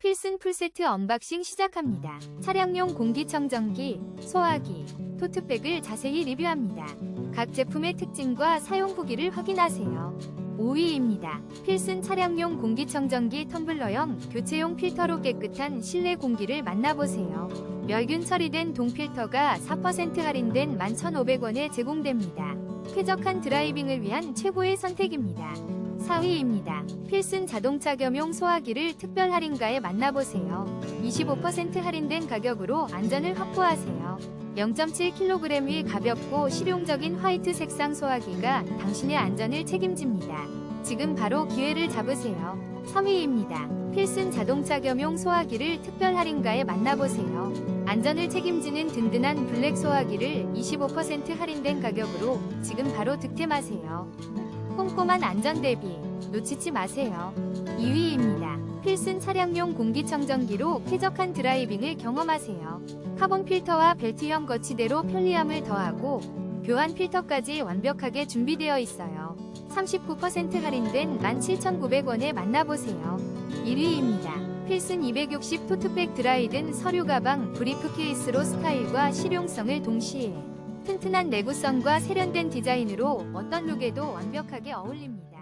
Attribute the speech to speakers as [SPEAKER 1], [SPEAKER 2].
[SPEAKER 1] 필승 풀세트 언박싱 시작합니다. 차량용 공기청정기, 소화기, 토트백을 자세히 리뷰합니다. 각 제품의 특징과 사용 후기를 확인하세요. 5위입니다. 필승 차량용 공기청정기 텀블러형 교체용 필터로 깨끗한 실내 공기를 만나보세요. 멸균 처리된 동필터가 4% 할인된 11,500원에 제공됩니다. 쾌적한 드라이빙을 위한 최고의 선택입니다. 4위입니다. 필승 자동차 겸용 소화기를 특별 할인가에 만나보세요. 25% 할인된 가격으로 안전을 확보하세요. 0.7kg 의 가볍고 실용적인 화이트 색상 소화기가 당신의 안전을 책임집니다. 지금 바로 기회를 잡으세요. 3위입니다. 필승 자동차 겸용 소화기를 특별 할인가에 만나보세요. 안전을 책임지는 든든한 블랙 소화기를 25% 할인된 가격으로 지금 바로 득템하세요. 꼼꼼한 안전 대비 놓치지 마세요. 2위입니다. 필승 차량용 공기청정기로 쾌적한 드라이빙을 경험하세요. 카본 필터와 벨트형 거치대로 편리함을 더하고 교환 필터까지 완벽하게 준비되어 있어요. 39% 할인된 17,900원에 만나보세요. 1위입니다. 필승 260 토트백 드라이든 서류 가방 브리프 케이스로 스타일과 실용성을 동시에 튼튼한 내구성과 세련된 디자인으로 어떤 룩에도 완벽하게 어울립니다.